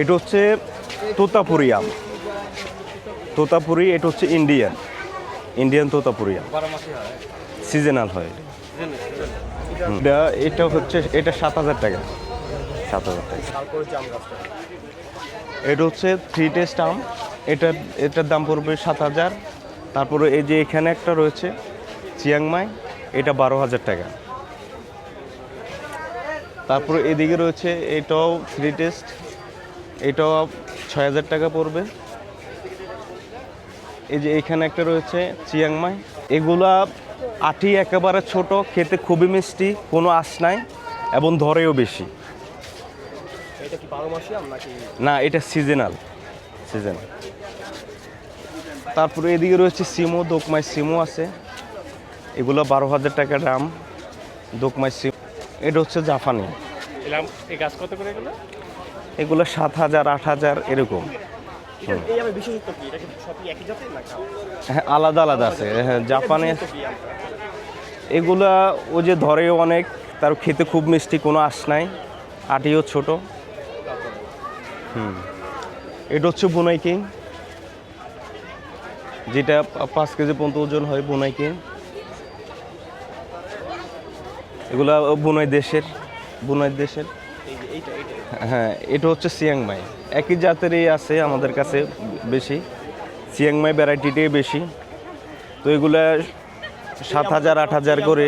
এটা হচ্ছে তোতাপুরি আম। তোতাপুরি, এটা হচ্ছে ইন্ডিয়ান ইন্ডিয়ান তোতাপুরি আম। সিজনাল হয় এটা। এটা হচ্ছে, এটা সাত হাজার টাকা। সাত হাজার টাকা। এটা হচ্ছে থ্রি টেস্ট আম। এটা, এটার দাম পড়বে সাত হাজার। তারপরে এই যে এখানে একটা রয়েছে চিয়াংমাই এটা বারো হাজার টাকা। তারপরে এদিকে রয়েছে এটাও থ্রি টেস্ট এটাও ছয় হাজার টাকা পড়বে। এই যে এখানে একটা রয়েছে চিয়াংমাই। এগুলা আটি একেবারে ছোট খেতে খুবই মিষ্টি কোনো আঁশ নাই এবং ধরেও বেশি। না এটা সিজনাল সিজনাল তারপরে এদিকে রয়েছে সিমো দোকমাই সিমো আছে। এগুলো বারো হাজার টাকা দাম দোকমাই সিমো। এটা হচ্ছে জাফানি এই গাছ কত করে এগুলো? এগুলো সাত হাজার আট হাজার এরকম। হ্যাঁ আলাদা আলাদা আছে। হ্যাঁ জাপানে? এগুলা ও যে ধরেও অনেক তার খেতে খুব মিষ্টি কোনো আঁশ নাই। আটিও ছোট। হুম। এটা হচ্ছে বুনাই কিং। যেটা পাঁচ কেজি পর্যন্ত ওজন হয় বুনাই কিং। এগুলা বুনাই দেশের বুনাই দেশের। হ্যাঁ এটা হচ্ছে সিয়াংমাই একই জাতেরই আছে আমাদের কাছে বেশি। সিয়াংমাই ভ্যারাইটিটাই বেশি। তো এগুলা সাত হাজার আট হাজার করে।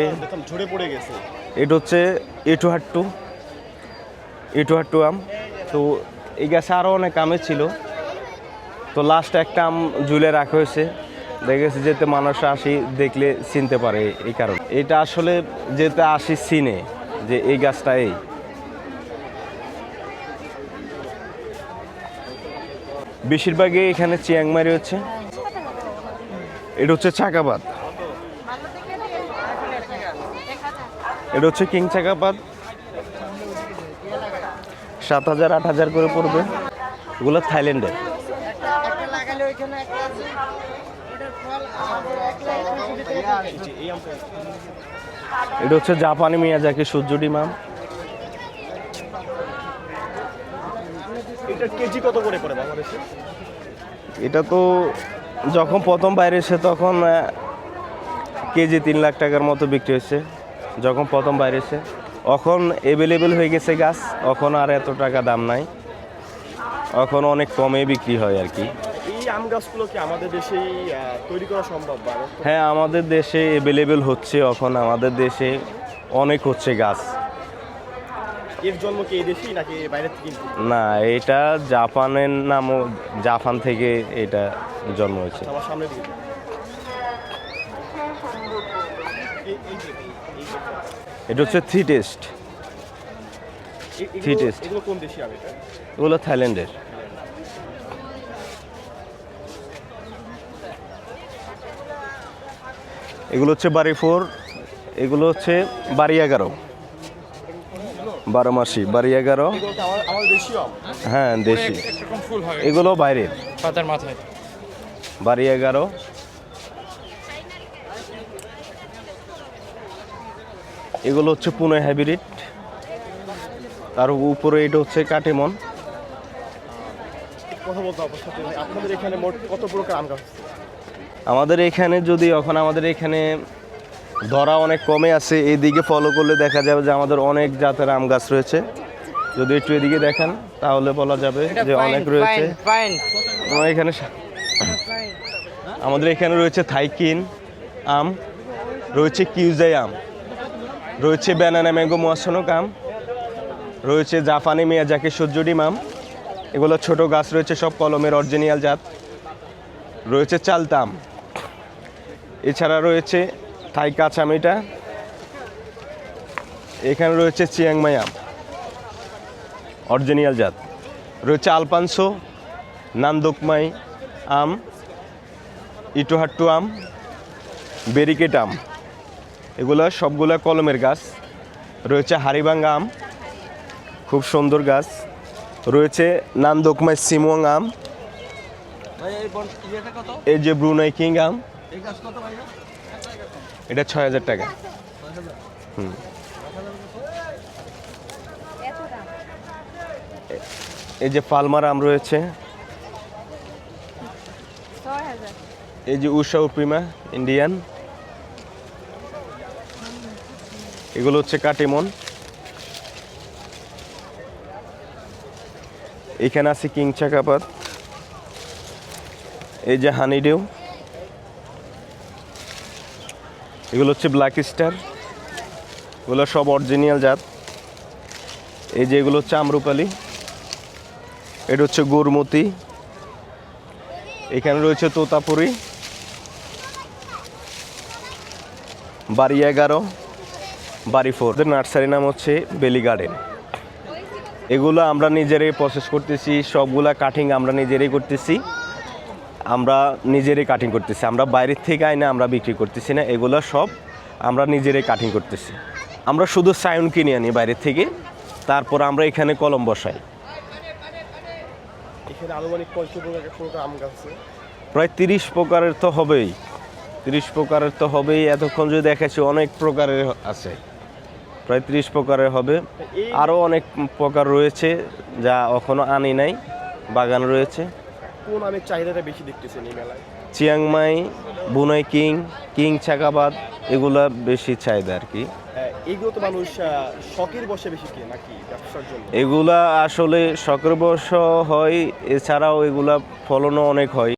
ঝরে পড়ে গেছে। এটা হচ্ছে এটু হাট্টু এটু হাট্টু আম। তো এই গাছে আরও অনেক আমে ছিল। তো লাস্ট একটা আম ঝুলে রাখা হয়েছে। দেখেছি যেতে মানুষ আসি দেখলে চিনতে পারে এই কারণে। এটা আসলে যেতে আসি চিনে যে এই গাছটা এই। বেশিরভাগই এখানে চিয়াংমাই রয়েছে এটা হচ্ছে চাকাবাদ। এটা হচ্ছে কিং চাকাপাত সাত হাজার, আট হাজার করে পড়বে। এগুলো থাইল্যান্ডের। এটা হচ্ছে জাপানি মিয়াজাকি সূর্য ডিমাম এটা কেজি কত করে পড়ে বাংলাদেশে? এটা তো যখন প্রথম বাইরে এসে তখন কেজি তিন লাখ টাকার মতো বিক্রি হয়েছে যখন প্রথম বাইরে এসে। এখন অ্যাভেলেবেল হয়ে গেছে গাছ এখন আর এত টাকা দাম নাই। এখন অনেক কমে বিক্রি হয় আর কি। এই আম গাছগুলো কি আমাদের দেশেই তৈরি করা সম্ভব হ্যাঁ আমাদের দেশে অ্যাভেলেবেল হচ্ছে এখন আমাদের দেশে অনেক হচ্ছে গাছ। এর জন্ম কি এই দেশেই নাকি বাইরের থেকে না এটা জাপানের নামও জাপান থেকে এটা জন্ম হয়েছে। আমার সামনে দিকে। এটা হচ্ছে থ্রি টেস্ট এ- Three এগুলো- কোন দেশি এগুলো থাইল্যান্ডের। এগুলো হচ্ছে বাড়ি ফোর এগুলো হচ্ছে বাড়ি এগারো। বারো মাসি বাড়ি এগারো। হ্যাঁ দেশি। এগুলো বাইরের? পাতার মাথায়। বাড়ি এগারো। এগুলো হচ্ছে পুনে হাইব্রিড। তার উপরে এটা হচ্ছে কাটিমন? আমাদের এখানে যদি এখন আমাদের এখানে ধরা অনেক কমে আছে এইদিকে ফলো করলে দেখা যাবে যে আমাদের অনেক জাতের আম গাছ রয়েছে। যদি একটু এদিকে দেখেন তাহলে বলা যাবে যে অনেক রয়েছে। এখানে আমাদের এখানে রয়েছে থাইকিন আম রয়েছে কিউজাই আম রয়েছে ব্যানানা ম্যাঙ্গো মোয়াসনক আম রয়েছে জাপানি মিয়াজাকি সূর্যডিম আম। এগুলো ছোট গাছ রয়েছে সব কলমের অরিজিনাল জাত। রয়েছে চালতাম। এছাড়া রয়েছে থাই কাঁচাম এটা। এখানে রয়েছে চিয়াংমাই আম। অরিজিনাল জাত। রয়েছে আলপানসো নান্দকমাই আম ইটোহাট্টু আম বেরিকেট আম। এগুলো সবগুলো কলমের গাছ। রয়েছে হারিবাঙ্গা আম খুব সুন্দর গাছ। রয়েছে নান্দকমাই সিমং আম। এই যে ব্রুনাই কিং আম। এটা ছয় হাজার টাকা। হুম। এই যে পালমার আম রয়েছে। এই যে উষা উপ্রিমা ইন্ডিয়ান এগুলো হচ্ছে কাটিমন। এখানে আছে কিং চাকাপাত এই যে হানিডিউ। এগুলো হচ্ছে ব্ল্যাক স্টার এগুলো সব অরিজিনাল জাত। এই যে এগুলো হচ্ছে আমরুপালি এটা হচ্ছে গোরমতি এখানে রয়েছে তোতাপুরি বাড়ি এগারো। বাড়ি ফোর নার্সারি নাম হচ্ছে বেলি গার্ডেন এগুলো আমরা নিজেরাই প্রসেস করতেছি। সবগুলা কাটিং আমরা নিজেরাই করতেছি। আমরা নিজেরাই কাটিং করতেছি। আমরা বাইরের থেকে আইনে আমরা বিক্রি করতেছি না এগুলো সব আমরা নিজেরাই কাটিং করতেছি। আমরা শুধু সায়ন কিনে আনি বাইরের থেকে তারপর আমরা এখানে কলম বসাই। এখানে আনুমানিক প্রকার প্রকার আম গাছ আছে। প্রায় তিরিশ প্রকারের তো হবেই। তিরিশ প্রকারের তো হবেই এতক্ষণ যদি দেখাচ্ছি অনেক প্রকারের আছে। প্রায় তিরিশ প্রকারের হবে। আরও অনেক প্রকার রয়েছে যা এখনও আনি নাই বাগান রয়েছে। কোন আমের চাহিদাটা বেশি দেখতেছেন এই মেলায়? চিয়াংমাই বুনাই কিং কিং ছাকাবাদ এগুলো বেশি চাহিদা আর কি। এগুলো তো মানুষ শখের বসে বেশি কিনে নাকি ব্যবসার জন্য? এগুলা আসলে শখের বস হয় এছাড়াও এগুলা ফলনও অনেক হয়।